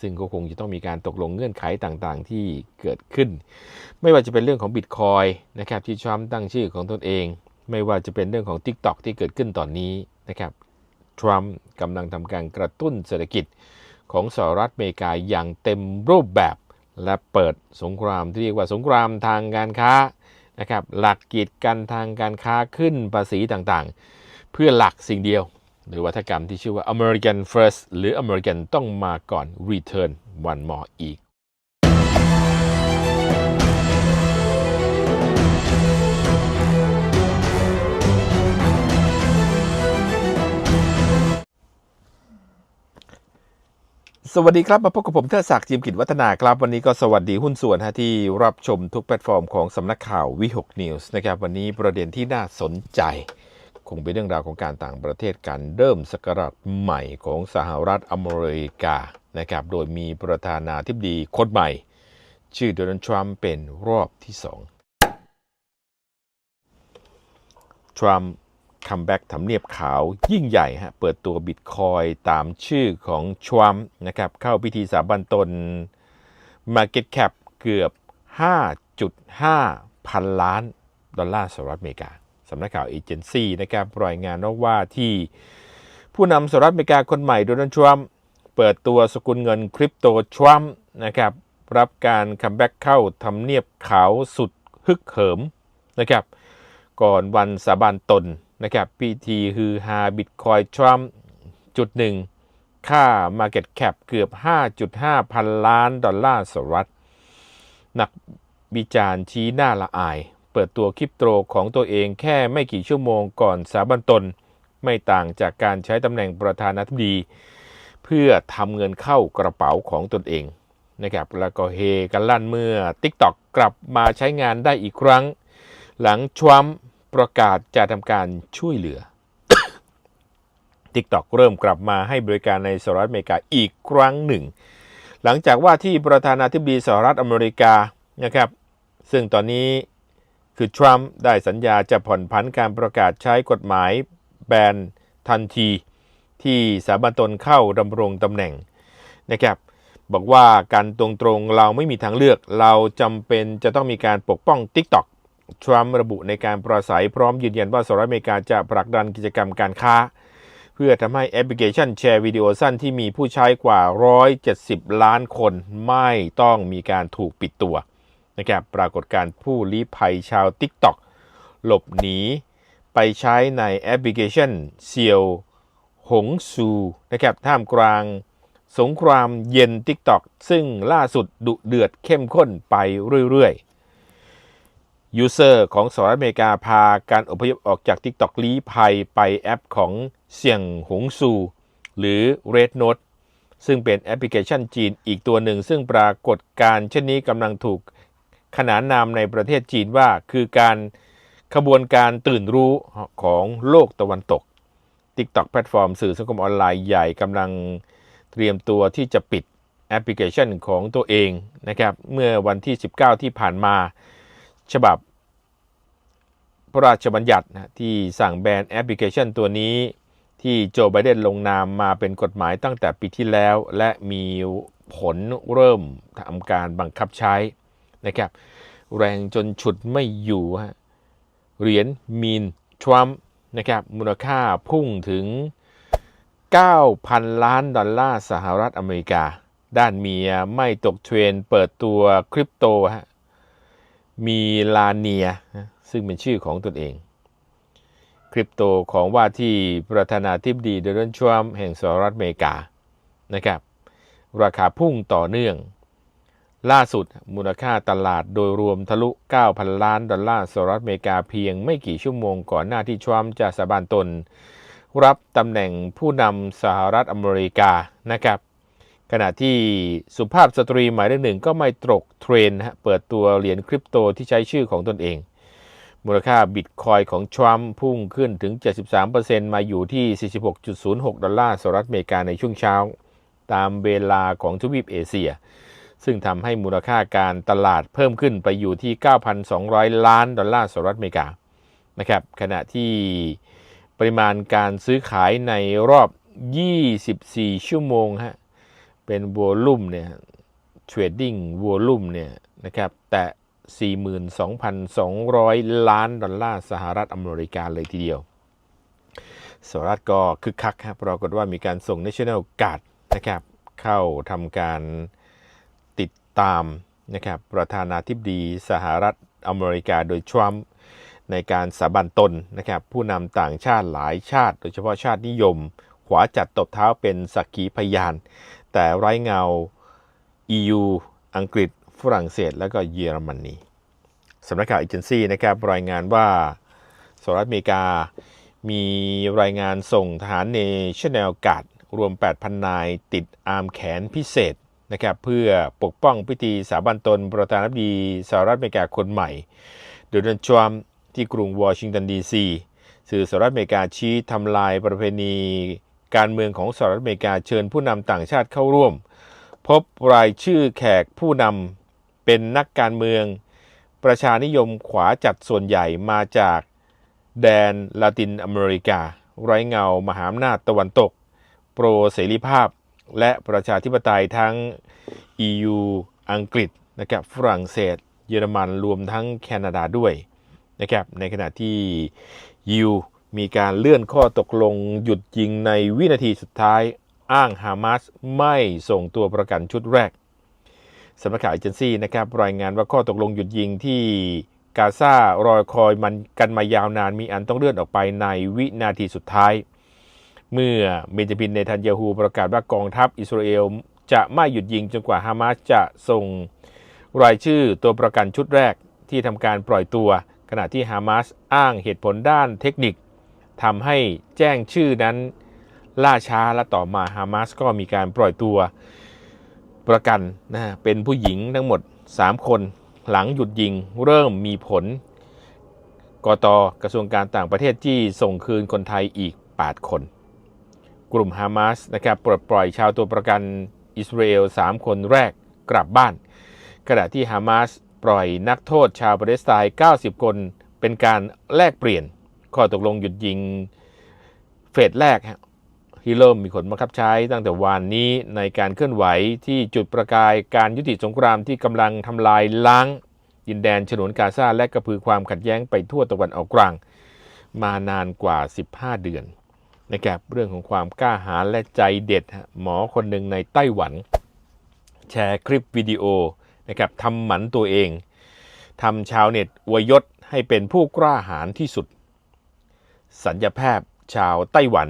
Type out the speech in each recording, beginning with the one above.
ซึ่งก็คงจะต้องมีการตกลงเงื่อนไขต่างๆ ที่เกิดขึ้น ไม่ว่าจะเป็นเรื่องของบิตคอยนะครับที่ทรัมป์ตั้งชื่อของตนเอง ไม่ว่าจะเป็นเรื่องของ TikTok ที่เกิดขึ้นตอนนี้นะครับทรัมป์กำลังทำการกระตุ้นเศรษฐกิจของสหรัฐอเมริกาอย่างเต็มรูปแบบ และเปิดสงครามที่เรียกว่าสงครามทางการค้านะครับหลักกีดกันทางการค้าขึ้นภาษีต่างๆ เพื่อหลักสิ่งเดียว หรือวัฒกรรมที่ชื่อว่า American First หรือ American ต้องมาก่อน Return One More อีกสวัสดีครับมาพบกับผมเทิดศักดิ์จิมกิจวัฒนาครับ วันนี้ก็สวัสดีหุ้นส่วนฮะที่รับชมทุกแพลตฟอร์มของสำนักข่าววิหกนิวส์นะครับ วันนี้ประเด็นที่น่าสนใจ คงเป็นเรื่องราวของการต่างประเทศการเริ่มสกราชใหม่ของสหรัฐอเมริกานะครับโดยมีประธานาธิบดีคนใหม่ ชื่อโดนัลด์ทรัมป์เป็นรอบที่สองทรัมป์คัมแบ็กทำเนียบขาวยิ่งใหญ่ฮะเปิดตัวบิตคอยตามชื่อของทรัมป์นะครับเข้าพิธีสาบันตน Market Cap เกือบ 5.5 พันล้าน ดอลลาร์สหรัฐอเมริกา สำนักข่าวเอเจนซี่นะครับรายงานว่าที่ผู้นำสหรัฐอเมริกาคนใหม่โดนัลด์ทรัมป์เปิดตัวสกุลเงินคริปโตทรัมป์นะครับรับการคัมแบ็กเข้าทำเนียบขาวสุดฮึกเหิมนะครับก่อนวันสาบานตนนะครับพิธีฮือฮาบิตคอยทรัมป์จุดหนึ่งค่า Market Cap เกือบ 5.5 พันล้านดอลลาร์สหรัฐ นักวิจารณ์ชี้หน้าละอาย ปิดตัวคริปโตของตัวเองแค่ไม่กี่ชั่วโมงก่อนสาบันตน ไม่ต่างจากการใช้ตำแหน่งประธานาธิบดี เพื่อทำเงินเข้ากระเป๋าของตนเองนะครับแล้วก็เฮกันลั่นเมื่อ TikTok กลับมาใช้งานได้อีกครั้ง หลังทรัมประกาศจะทำการช่วยเหลือ TikTok เริ่มกลับมาให้บริการในสหรัฐอเมริกาอีกครั้งหนึ่ง หลังจากว่าที่ประธานาธิบดีสหรัฐอเมริกานะครับซึ่งตอนนี้ คือทรัมป์ได้สัญญาจะผ่อนผันการประกาศใช้กฎหมายแบนทันที ที่สาบันตนเข้าดำรงตำแหน่งนะครับบอกว่าการตรงๆเราไม่มีทางเลือก เราจำเป็นจะต้องมีการปกป้อง TikTok ทรัมป์ระบุในการปราศัยพร้อมยืนยันว่าสหรัฐอเมริกาจะผลักดันกิจกรรมการค้า เพื่อทำให้แอปพลิเคชันแชร์วิดีโอสั้นที่มีผู้ใช้กว่า 170 ล้านคน ไม่ต้องมีการถูกปิดตัว นะครับปรากฏการผู้ลี้ภัยชาว TikTok หลบหนีไปใช้ในแอปพลิเคชันเซียวหงซูนะครับท่ามกลางสงครามเย็น TikTok ซึ่งล่าสุดดุเดือดเข้มข้นไปเรื่อยๆ ยูเซอร์ของสหรัฐอเมริกาพาการอพยพออกจาก TikTok ลี้ภัยไปแอปของเสี่ยงหงซู หรือ Red Note ซึ่งเป็นแอปพลิเคชันจีนอีกตัวหนึ่ง ซึ่งปรากฏการเช่นนี้กำลังถูก ขนานนามในประเทศจีนว่าคือการขบวนการตื่นรู้ของโลกตะวันตก TikTok แพลตฟอร์มสื่อสังคมออนไลน์ใหญ่กำลังเตรียมตัวที่จะปิดแอปพลิเคชันของตัวเองนะครับเมื่อวันที่ 19 ที่ผ่านมา ฉบับ พระราชบัญญัตินะที่สั่งแบนแอปพลิเคชันตัวนี้ ที่โจไบเดนลงนามมาเป็นกฎหมายตั้งแต่ปีที่แล้ว และมีผลเริ่มทำการบังคับใช้ นะครับแรงจนฉุดไม่อยู่ฮะเหรียญมีนทรัมป์นะครับมูลค่าพุ่งถึง 9,000 ล้านดอลลาร์สหรัฐอเมริกา ด้านเมียไม่ตกเทรนเปิดตัวคริปโตฮะมีลาเนีย ซึ่งเป็นชื่อของตนเอง คริปโตของว่าที่ประธานาธิบดีโดนัลด์ทรัมป์แห่งสหรัฐอเมริกานะครับราคาพุ่งต่อเนื่อง ล่าสุดมูลค่าตลาดโดยรวมทะลุ 9,000 ล้านดอลลาร์สหรัฐอเมริกาเพียงไม่กี่ชั่วโมงก่อนหน้าที่ทรัมป์จะสาบานตน รับตำแหน่งผู้นำสหรัฐอเมริกานะครับ ขณะที่สุภาพสตรีหมายเลขหนึ่งก็ไม่ตกเทรนฮะเปิดตัวเหรียญคริปโตที่ใช้ชื่อของตนเอง มูลค่าบิตคอยของทรัมป์พุ่งขึ้นถึง 73%มาอยู่ที่ 46.06 ดอลลาร์สหรัฐอเมริกาในช่วงเช้า ตามเวลาของทวีปเอเชีย ซึ่งทำให้มูลค่าการตลาดเพิ่มขึ้นไปอยู่ที่ 9,200 ล้านดอลลาร์สหรัฐอเมริกานะครับขณะที่ปริมาณการซื้อขายในรอบ 24 ชั่วโมงฮะเป็นวอลุ่มเนี่ยเทรดดิ้งวอลุ่มเนี่ยนะครับแต่ 42,200 ล้านดอลลาร์สหรัฐอเมริกาเลยทีเดียวสหรัฐก็คึกคักครับปรากฏว่ามีการส่ง National Guard นะครับเข้าทำการ ตามนะครับประธานาธิบดีสหรัฐอเมริกาโดยทรัมป์ในการสาบันตนนะครับผู้นำต่างชาติหลายชาติ โดยเฉพาะชาตินิยม ขวาจัดตบเท้าเป็นสักขีพยาน แต่ไร้เงา EU อังกฤษ ฝรั่งเศส และก็เยอรมนีสำนักข่าวเอเจนซี่นะครับรายงานว่าสหรัฐอเมริกา มีรายงานส่งทหารเนชั่นแนลการ์ดรวม 8,000 นายติดอาร์มแขนพิเศษ นะครับเพื่อปกป้องพิธีสาบันตนประธานาธิบดีสหรัฐอเมริกาคนใหม่โดนัลด์ทรัมป์ที่กรุงวอชิงตันดีซีสื่อสหรัฐอเมริกาชี้ทำลายประเพณีการเมืองของสหรัฐอเมริกาเชิญผู้นำต่างชาติเข้าร่วม พบรายชื่อแขกผู้นำเป็นนักการเมือง ประชานิยมขวาจัดส่วนใหญ่มาจากแดนลาตินอเมริกา ไร้เงามหาอำนาจตะวันตก โปรเสรีภาพ และประชาธิปไตยทั้ง EU อังกฤษนะครับฝรั่งเศส เยอรมันรวมทั้งแคนาดาด้วยนะครับในขณะที่ยิวมีการเลื่อนข้อตกลงหยุดยิงในวินาทีสุดท้ายอ้างฮามาสไม่ส่งตัวประกันชุดแรกสำนักข่าวเอเจนซี่นะครับรายงานว่าข้อตกลงหยุดยิงที่กาซารอยคอยมันกันมายาวนานมีอันต้องเลื่อนออกไปในวินาทีสุดท้าย เมื่อเบนจามินเนทันยาฮูประกาศว่ากองทัพอิสราเอลจะไม่หยุดยิงจนกว่าฮามาสจะส่งรายชื่อตัวประกันชุดแรกที่ทำการปล่อยตัว ขณะที่ฮามาสอ้างเหตุผลด้านเทคนิคทำให้แจ้งชื่อนั้นล่าช้าและต่อมาฮามาสก็มีการปล่อยตัวประกันนะเป็นผู้หญิงทั้งหมด 3 คน หลังหยุดยิงเริ่มมีผลกตกระทรวงการต่างประเทศที่ส่งคืนคนไทยอีก 8 คน กลุ่มฮามาสนะครับปลดปล่อยชาวตัวประกันอิสราเอล 3 คนแรกกลับบ้าน ขณะที่ฮามาสปล่อยนักโทษชาวปาเลสไตน์ 90 คน เป็นการแลกเปลี่ยน ข้อตกลงหยุดยิงเฟสแรกที่เริ่มมีผลบังคับใช้ตั้งแต่วานนี้ในการเคลื่อนไหวที่จุดประกายการยุติสงครามที่กำลังทำลายล้างดินแดนฉนวนกาซาและกระพือความขัดแย้งไปทั่วตะวันออกกลาง มานานกว่า 15 เดือน นะครับเรื่องของความกล้าหาญและใจเด็ด หมอคนหนึ่งในไต้หวัน แชร์คลิปวิดีโอนะครับทำหมันตัวเองทำชาวเน็ตอวยยศให้เป็นผู้กล้าหาญที่สุด สัญญาแพทย์ชาวไต้หวัน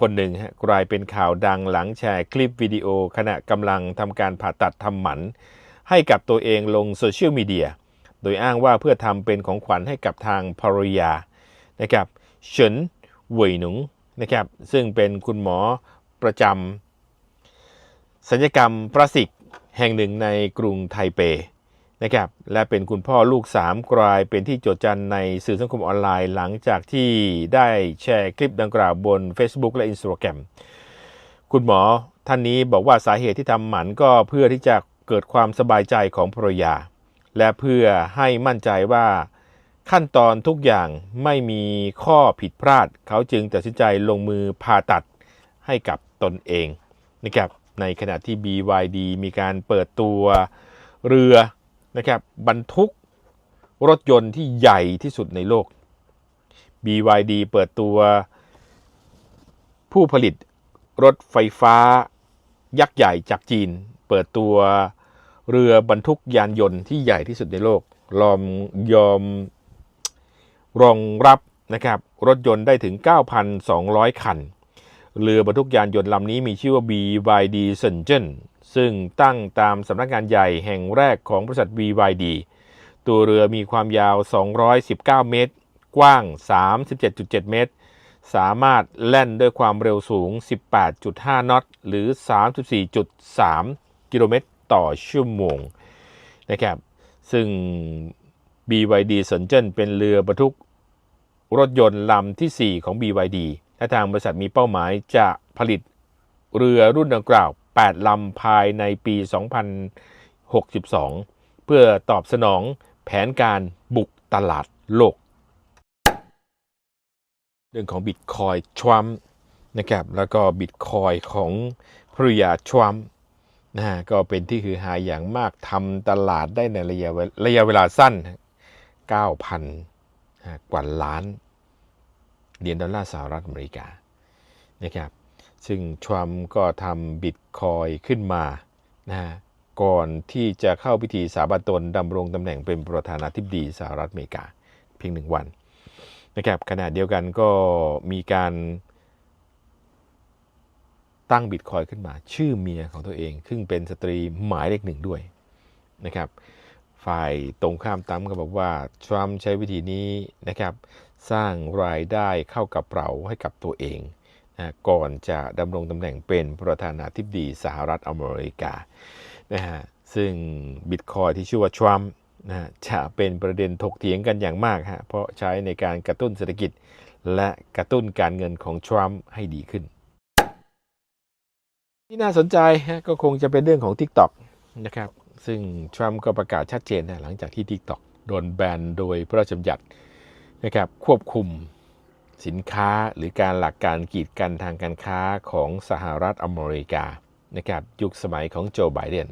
คนหนึ่งกลายเป็นข่าวดังหลังแชร์คลิปวิดีโอ ขณะกำลังทำการผ่าตัดทำหมัน ให้กับตัวเองลงโซเชียลมีเดียโดยอ้างว่าเพื่อทำเป็นของขวัญให้กับทางภรรยานะครับเฉินเหวยหนุง นะครับ ซึ่งเป็นคุณหมอประจำศัลยกรรมพลาสติกแห่งหนึ่งในกรุงไทเปนะครับและเป็นคุณพ่อลูก 3 กลายเป็นที่โจดจันในสื่อสังคมออนไลน์หลังจากที่ได้แชร์คลิปดังกล่าวบน Facebook และ Instagram คุณหมอท่านนี้บอกว่าสาเหตุที่ทำหมันก็เพื่อที่จะเกิดความสบายใจของภรรยา และเพื่อให้มั่นใจว่า ขั้นตอนทุกอย่างไม่มีข้อผิดพลาด เขาจึงตัดสินใจลงมือผ่าตัดให้กับตนเองนะครับในขณะที่ BYD มีการเปิดตัวเรือนะครับบรรทุกรถยนต์ที่ใหญ่ที่สุดในโลก BYD เปิดตัวผู้ผลิตรถไฟฟ้ายักษ์ใหญ่จากจีน เปิดตัวเรือบรรทุกยานยนต์ที่ใหญ่ที่สุดในโลกลอมยอม รองรับนะครับรถยนต์ได้ถึง 9,200 คัน เรือบรรทุกยานยนต์ลำนี้มีชื่อว่า BYD s e n g e n ซึ่งตั้งตามสำนักงานใหญ่แห่งแรกของบริษัท BYD ตัวเรือมีความยาว 219 เมตร กว้าง 37.7 เมตร สามารถแล่นด้วยความเร็วสูง 18.5 นอต หรือ 34.3 กิโลเมตรต่อชั่วโมงนะครับ ซึ่ง BYD s u n j e n เป็นเรือบรรทุกรถยนต์ลำที่ 4 ของ BYD และทางบริษัทมีเป้าหมายจะผลิตเรือรุ่นดังกล่าว 8 ลำภายในปี 2062 เพื่อตอบสนองแผนการบุกตลาดโลก เรื่องของบิตคอยทรัมนะครับแล้วก็บิตคอยของภรยาทรัมนะฮะก็เป็นที่คือหายอย่างมากทำตลาดได้ในระยะระยะเวลาสั้น 9,000นกว่าล้านเหรียญดอลลาร์สหรัฐอเมริกานะครับซึ่งทรัมป์ก็ทำบิตคอยขึ้นมานะก่อนที่จะเข้าพิธีสาบานตนดำรงตำแหน่งเป็นประธานาธิบดีสหรัฐอเมริกาเพียงหนึ่งวันนะครับขณะเดียวกันก็มีการตั้งบิตคอยขึ้นมา ชื่อเมียของตัวเอง ซึ่งเป็นสตรีหมายเลขหนึ่งด้วยนะครับ ฝ่ายตรงข้ามตั้มก็บอกว่าทรัมป์ใช้วิธีนี้นะครับ สร้างรายได้เข้ากับเราให้กับตัวเองนะก่อนจะดำรงตำแหน่งเป็นประธานาธิบดีสหรัฐอเมริกานะฮะซึ่งบิตคอยที่ชื่อว่าทรัมป์นะจะเป็นประเด็นถกเถียงกันอย่างมากฮะเพราะใช้ในการกระตุ้นเศรษฐกิจ และกระตุ้นการเงินของทรัมป์ให้ดีขึ้น ที่น่าสนใจฮะก็คงจะเป็นเรื่องของ TikTok นะครับ ซึ่งทรัมป์ก็ประกาศชัดเจนนะหลังจากที่ TikTok โดนแบนโดยพระราชบัญญัตินะครับควบคุมสินค้าหรือการหลักการกีดกันทางการค้าของสหรัฐอเมริกานะครับยุคสมัยของโจไบเดน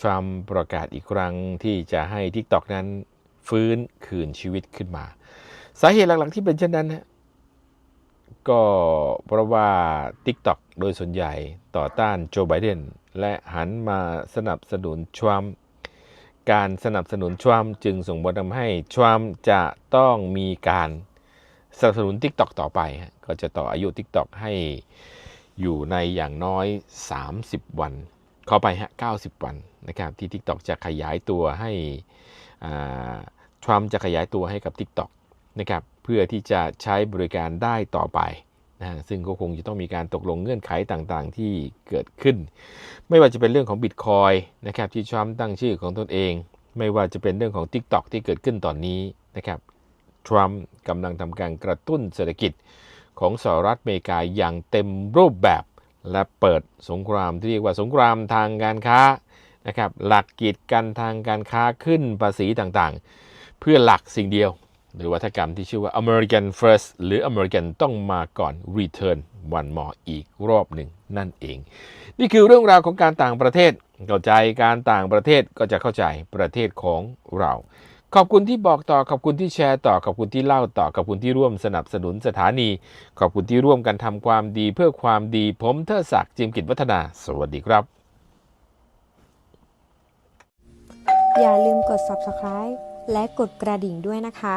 ทรัมป์ประกาศอีกครั้งที่จะให้ TikTok นั้นฟื้นคืนชีวิตขึ้นมา สาเหตุหลักๆที่เป็นเช่นนั้นนะก็เพราะว่า TikTok โดยส่วนใหญ่ต่อต้านโจไบเดน และหันมาสนับสนุนทรัมป์การสนับสนุนทรัมป์จึงส่งผลทำให้ทรัมป์จะต้องมีการสนับสนุน TikTok ต่อไป ก็จะต่ออายุ TikTok ให้อยู่ในอย่างน้อย 30 วัน เข้าไปฮะ90 วันนะครับที่ TikTok จะขยายตัวให้ทรัมป์จะขยายตัวให้กับ TikTok นะครับเพื่อที่จะใช้บริการได้ต่อไป นะซึ่งก็คงจะต้องมีการตกลงเงื่อนไขต่างๆ ที่เกิดขึ้น ไม่ว่าจะเป็นเรื่องของบิตคอยนะครับที่ทรัมป์ตั้งชื่อของตนเอง ไม่ว่าจะเป็นเรื่องของ TikTok ที่เกิดขึ้นตอนนี้นะครับทรัมป์กำลังทำการกระตุ้นเศรษฐกิจของสหรัฐอเมริกาอย่างเต็มรูปแบบ และเปิดสงครามที่เรียกว่าสงครามทางการค้านะครับหลักกีดกันทางการค้าขึ้นภาษีต่างๆ เพื่อหลักสิ่งเดียว หรือวัฒกรรมที่ชื่อว่า American First หรือ American ต้องมาก่อน Return one more อีกรอบหนึ่งนั่นเอง นี่คือเรื่องราวของการต่างประเทศ เข้าใจการต่างประเทศก็จะเข้าใจประเทศของเรา ขอบคุณที่บอกต่อ ขอบคุณที่แชร์ต่อ ขอบคุณที่เล่าต่อ ขอบคุณที่ร่วมสนับสนุนสถานี ขอบคุณที่ร่วมกันทำความดีเพื่อความดี ผมเทอศักดิ์จิมกิจวัฒนา สวัสดีครับ อย่าลืมกด subscribe และกดกระดิ่งด้วยนะคะ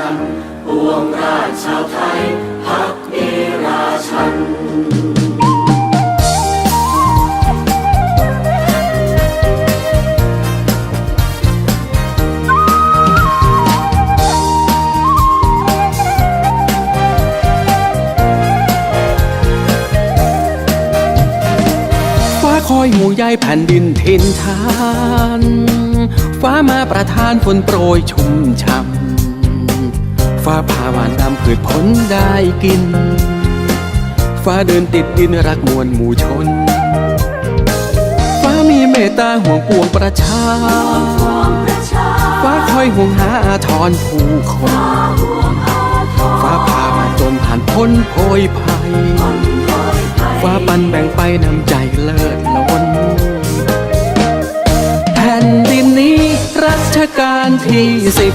ชันปวงราชชาวไทยพักดีราชันฟ้าคอยห่วงใยแผ่นดินทินทาน ฟ้ามาประทานฝนโปรยชุ่มช่ำ ฟ้าพาหวานนำพืชผลได้กิน ฟ้าเดินติดดินรักมวลหมู่ชน ฟ้ามีเมตตาห่วงปวงประชา ฟ้าคอยห่วงหาอาทรผู้คน ฟ้าพามาจนผ่านพ้นโพยภัย ฟ้าปันแบ่งไปนำใจเลิศล้นแผ่นดินนี้รัชกาลที่สิบ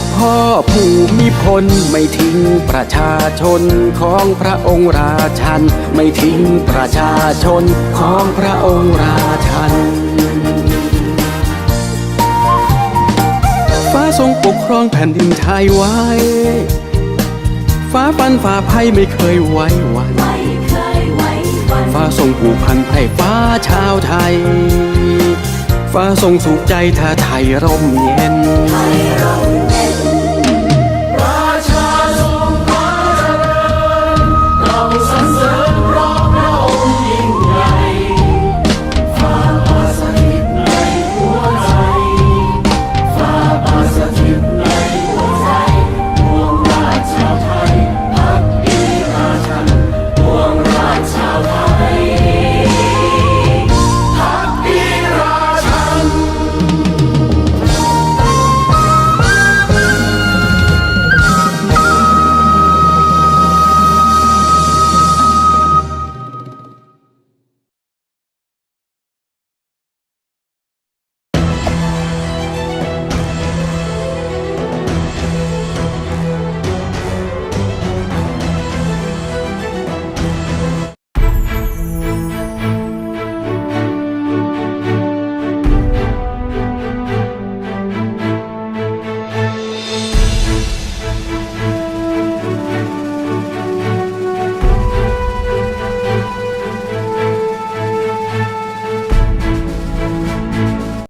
พ่อภูมิพลไม่ทิ้งประชาชนของพระองค์ราชัน ไม่ทิ้งประชาชนของพระองค์ราชัน ฟ้าทรงปกครองแผ่นดินไทยไว้ ฟ้าฟันฟ้าภัยไม่เคยไว้วันฟ้าทรงผูกพันไพ่ฟ้าชาวไทย ฟ้าทรงสุขใจถ้าไทยร่มเย็นไทยร่ม